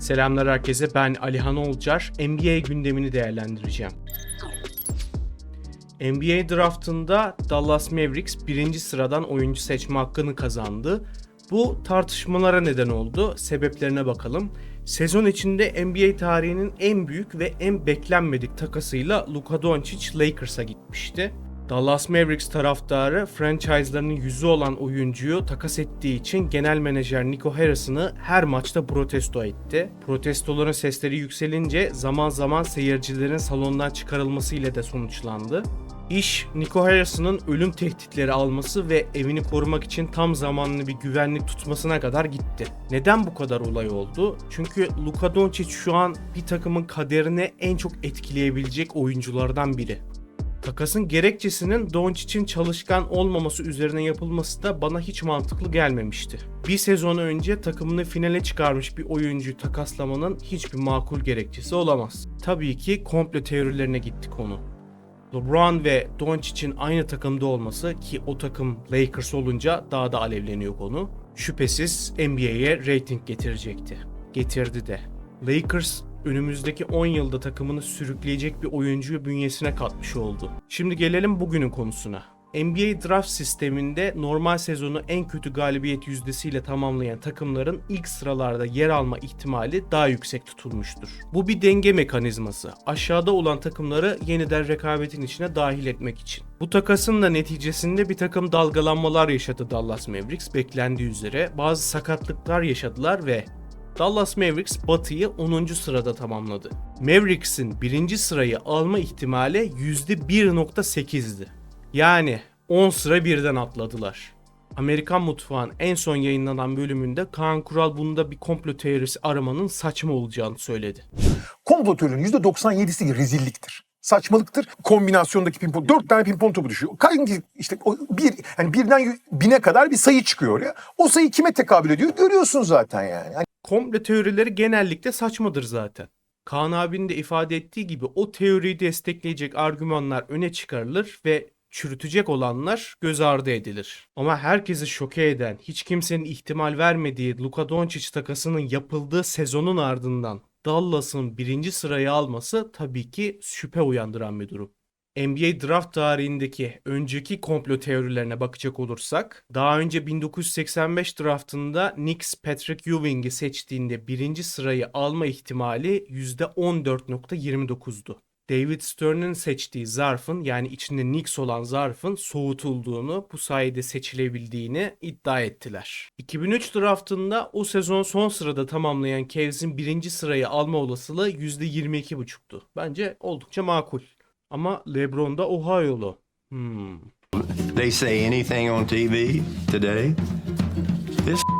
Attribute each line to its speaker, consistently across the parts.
Speaker 1: Selamlar herkese ben Alihan Olcar. NBA gündemini değerlendireceğim. NBA draftında Dallas Mavericks birinci sıradan oyuncu seçme hakkını kazandı. Bu tartışmalara neden oldu. Sebeplerine bakalım. Sezon içinde NBA tarihinin en büyük ve en beklenmedik takasıyla Luka Doncic Lakers'a gitmişti. Dallas Mavericks taraftarı franchise'larının yüzü olan oyuncuyu takas ettiği için genel menajer Nico Harrison'ı her maçta protesto etti. Protestoların sesleri yükselince zaman zaman seyircilerin salondan çıkarılması ile de sonuçlandı. İş Nico Harrison'ın ölüm tehditleri alması ve evini korumak için tam zamanlı bir güvenlik tutmasına kadar gitti. Neden bu kadar olay oldu? Çünkü Luka Doncic şu an bir takımın kaderini en çok etkileyebilecek oyunculardan biri. Takasın gerekçesinin Doncic'in çalışkan olmaması üzerine yapılması da bana hiç mantıklı gelmemişti. Bir sezon önce takımını finale çıkarmış bir oyuncuyu takaslamanın hiçbir makul gerekçesi olamaz. Tabii ki komplo teorilerine gitti konu. LeBron ve Doncic'in aynı takımda olması ki o takım Lakers olunca daha da alevleniyor konu. Şüphesiz NBA'ye rating getirecekti. Getirdi de. Lakers önümüzdeki 10 yılda takımını sürükleyecek bir oyuncuyu bünyesine katmış oldu. Şimdi gelelim bugünün konusuna. NBA draft sisteminde normal sezonu en kötü galibiyet yüzdesiyle tamamlayan takımların ilk sıralarda yer alma ihtimali daha yüksek tutulmuştur. Bu bir denge mekanizması. Aşağıda olan takımları yeniden rekabetin içine dahil etmek için. Bu takasın da neticesinde bir takım dalgalanmalar yaşadı Dallas Mavericks beklendiği üzere. Bazı sakatlıklar yaşadılar ve Dallas Mavericks Batı'yı 10. sırada tamamladı. Mavericks'in birinci sırayı alma ihtimali %1.8'di. Yani 10 sıra birden atladılar. Amerikan Mutfağı'nın en son yayınlanan bölümünde Kaan Kural bunda bir komplo teorisi aramanın saçma olacağını söyledi.
Speaker 2: Komplo teorilerinin %97'si rezilliktir. Saçmalıktır. Kombinasyondaki pimpon. Dört tane pimpon topu düşüyor. Hangi işte o bir yani birden bine kadar bir sayı çıkıyor oraya. O sayı kime tekabül ediyor? Görüyorsun zaten yani. Hani
Speaker 1: Komplo teorileri genellikle saçmadır zaten. Kaan abinin de ifade ettiği gibi o teoriyi destekleyecek argümanlar öne çıkarılır ve çürütecek olanlar göz ardı edilir. Ama herkesi şoke eden, hiç kimsenin ihtimal vermediği Luka Doncic takasının yapıldığı sezonun ardından Dallas'ın birinci sırayı alması tabii ki şüphe uyandıran bir durum. NBA draft tarihindeki önceki komplo teorilerine bakacak olursak, daha önce 1985 draftında Knicks Patrick Ewing'i seçtiğinde birinci sırayı alma ihtimali %14.29'du. David Stern'ın seçtiği zarfın yani içinde Knicks olan zarfın soğutulduğunu, bu sayede seçilebildiğini iddia ettiler. 2003 draftında o sezon son sırada tamamlayan Cavs'in birinci sırayı alma olasılığı %22.5'tu. Bence oldukça makul. Ama LeBron da Ohio'lu. Hmm.
Speaker 3: They say anything on TV today. This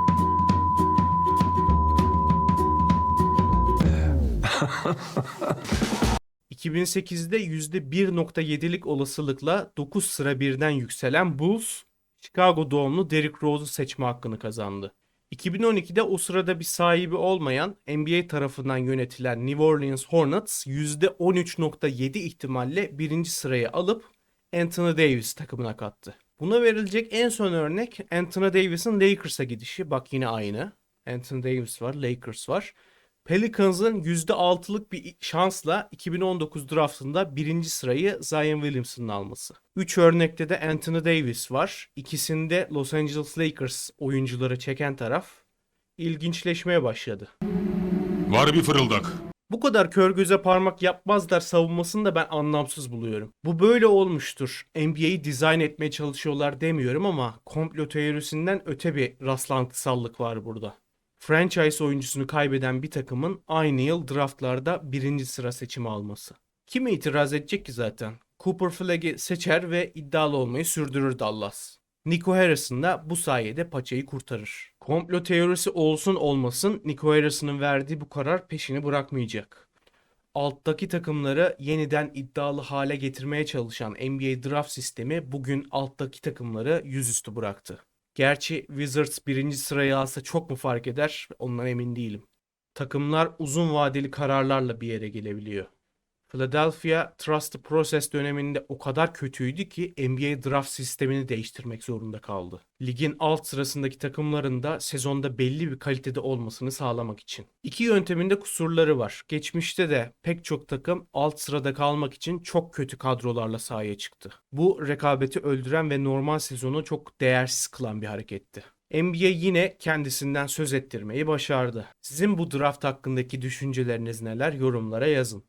Speaker 1: 2008'de %1.7'lik olasılıkla 9 sıra birden yükselen Bulls, Chicago doğumlu Derrick Rose'u seçme hakkını kazandı. 2012'de o sırada bir sahibi olmayan NBA tarafından yönetilen New Orleans Hornets %13.7 ihtimalle birinci sırayı alıp Anthony Davis takımına kattı. Buna verilecek en son örnek Anthony Davis'in Lakers'a gidişi. Bak yine aynı. Anthony Davis var, Lakers var. Pelicans'ın %6'lık bir şansla 2019 draftında birinci sırayı Zion Williamson'ın alması. 3 örnekte de Anthony Davis var. İkisinde Los Angeles Lakers oyuncuları çeken taraf ilginçleşmeye başladı.
Speaker 4: Var bir fırıldak.
Speaker 1: Bu kadar kör göze parmak yapmazlar savunmasını da ben anlamsız buluyorum. Bu böyle olmuştur. NBA'yi dizayn etmeye çalışıyorlar demiyorum ama komplo teorisinden öte bir rastlantısallık var burada. Franchise oyuncusunu kaybeden bir takımın aynı yıl draftlarda birinci sıra seçimi alması. Kime itiraz edecek ki zaten? Cooper Flagg'i seçer ve iddialı olmayı sürdürür Dallas. Nico Harrison da bu sayede paçayı kurtarır. Komplo teorisi olsun olmasın Nico Harrison'ın verdiği bu karar peşini bırakmayacak. Alttaki takımları yeniden iddialı hale getirmeye çalışan NBA draft sistemi bugün alttaki takımları yüzüstü bıraktı. Gerçi Wizards birinci sırayı alsa çok mu fark eder ondan emin değilim. Takımlar uzun vadeli kararlarla bir yere gelebiliyor. Philadelphia Trust Process döneminde o kadar kötüydü ki NBA draft sistemini değiştirmek zorunda kaldı. Ligin alt sırasındaki takımların da sezonda belli bir kalitede olmasını sağlamak için. İki yönteminde kusurları var. Geçmişte de pek çok takım alt sırada kalmak için çok kötü kadrolarla sahaya çıktı. Bu rekabeti öldüren ve normal sezonu çok değersiz kılan bir hareketti. NBA yine kendisinden söz ettirmeyi başardı. Sizin bu draft hakkındaki düşünceleriniz neler? Yorumlara yazın.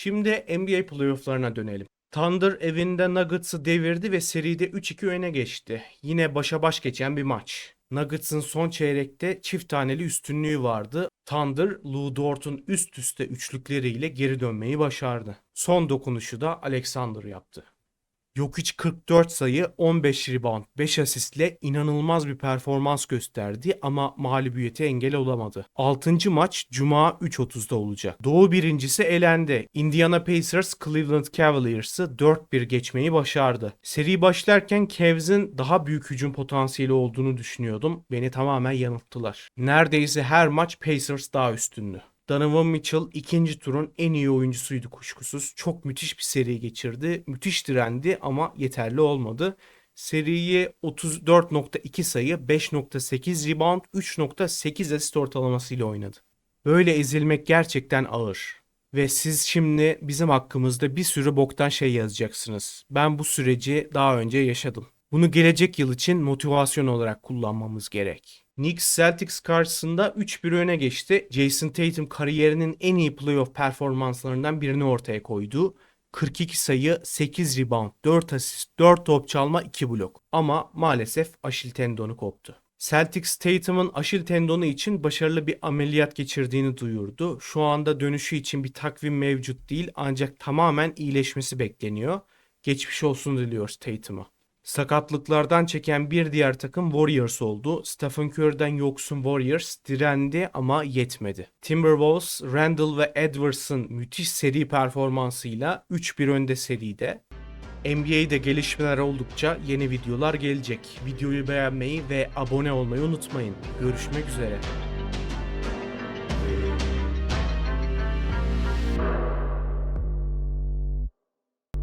Speaker 1: Şimdi NBA playofflarına dönelim. Thunder evinde Nuggets'ı devirdi ve seride 3-2 öne geçti. Yine başa baş geçen bir maç. Nuggets'ın son çeyrekte çift taneli üstünlüğü vardı. Thunder, Lou Dort'un üst üste üçlükleriyle geri dönmeyi başardı. Son dokunuşu da Alexander yaptı. Jokic 44 sayı, 15 rebound, 5 asistle inanılmaz bir performans gösterdi ama mağlubiyete engel olamadı. 6. maç Cuma 3.30'da olacak. Doğu birincisi elendi. Indiana Pacers Cleveland Cavaliers'ı 4-1 geçmeyi başardı. Seri başlarken Cavs'in daha büyük hücum potansiyeli olduğunu düşünüyordum. Beni tamamen yanılttılar. Neredeyse her maç Pacers daha üstündü. Donovan Mitchell ikinci turun en iyi oyuncusuydu kuşkusuz. Çok müthiş bir seri geçirdi. Müthiş direndi ama yeterli olmadı. Seriyi 34.2 sayı, 5.8 rebound, 3.8 asist ortalamasıyla oynadı. Böyle ezilmek gerçekten ağır. Ve siz şimdi bizim hakkımızda bir sürü boktan şey yazacaksınız. Ben bu süreci daha önce yaşadım. Bunu gelecek yıl için motivasyon olarak kullanmamız gerek. Knicks Celtics karşısında 3-1 öne geçti. Jason Tatum kariyerinin en iyi playoff performanslarından birini ortaya koydu. 42 sayı, 8 rebound, 4 asist, 4 top çalma, 2 blok. Ama maalesef aşil tendonu koptu. Celtics Tatum'un aşil tendonu için başarılı bir ameliyat geçirdiğini duyurdu. Şu anda dönüşü için bir takvim mevcut değil ancak tamamen iyileşmesi bekleniyor. Geçmiş olsun diliyoruz Tatum'a. Sakatlıklardan çeken bir diğer takım Warriors oldu. Stephen Curry'den yoksun Warriors direndi ama yetmedi. Timberwolves, Randall ve Edwards'ın müthiş seri performansıyla 3-1 önde seride. NBA'de gelişmeler oldukça yeni videolar gelecek. Videoyu beğenmeyi ve abone olmayı unutmayın. Görüşmek üzere.